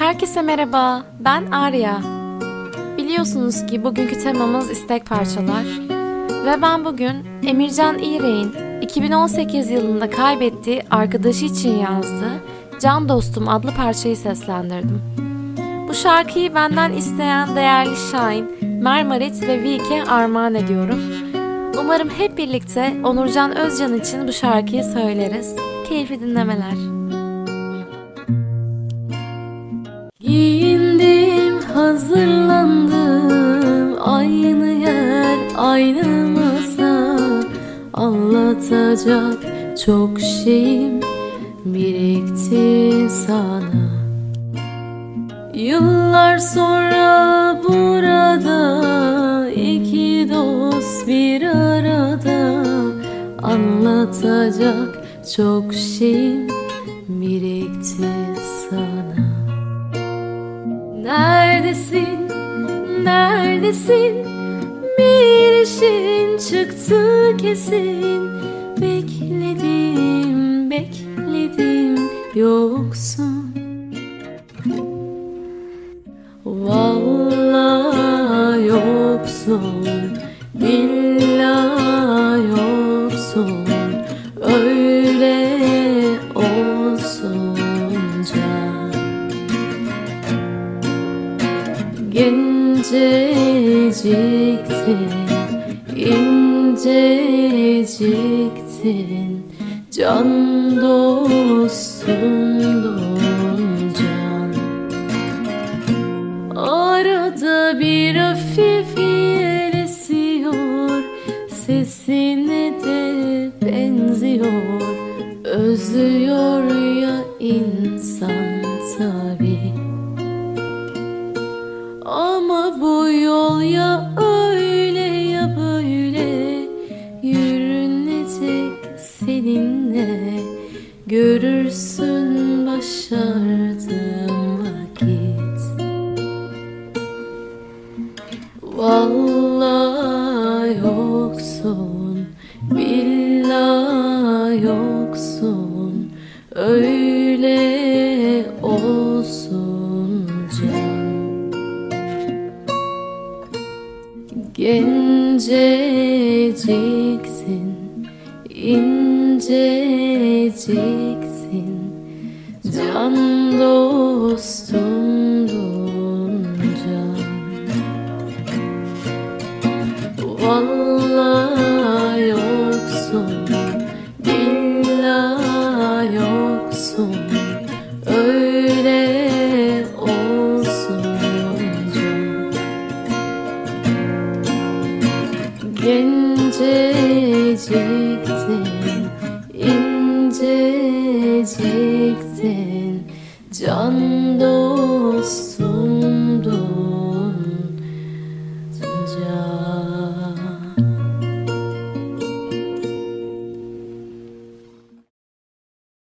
Herkese merhaba, ben Arya. Biliyorsunuz ki bugünkü temamız istek parçalar. Ve ben bugün Emircan İğrek'in 2018 yılında kaybettiği arkadaşı için yazdığı Can Dostum adlı parçayı seslendirdim. Bu şarkıyı benden isteyen değerli Şahin, Mermarit ve Vike armağan ediyorum. Umarım hep birlikte Onurcan Özcan için bu şarkıyı söyleriz. Keyifli dinlemeler. Hazırlandım. Aynı yer, aynı masa. Anlatacak çok şeyim birikti sana. Yıllar sonra burada iki dost bir arada. Anlatacak çok şeyim neredesin? Bir işin çıktı kesin. Bekledim, bekledim yoksun. Vallahi yoksun Billahi yoksun. Öyle olsun can Genceciktin, inceciktin. Can dostumdun can Arada bir hafif yel Sesine de benziyor. Özlüyor ya insan tabii ama bu yol ya öyle ya böyle. Yürünecek seninle. Görürsün Genceciksin, inceciksin. Can dostumdun can. Vallahi yoksun, inceciktin inceciktin can dostum.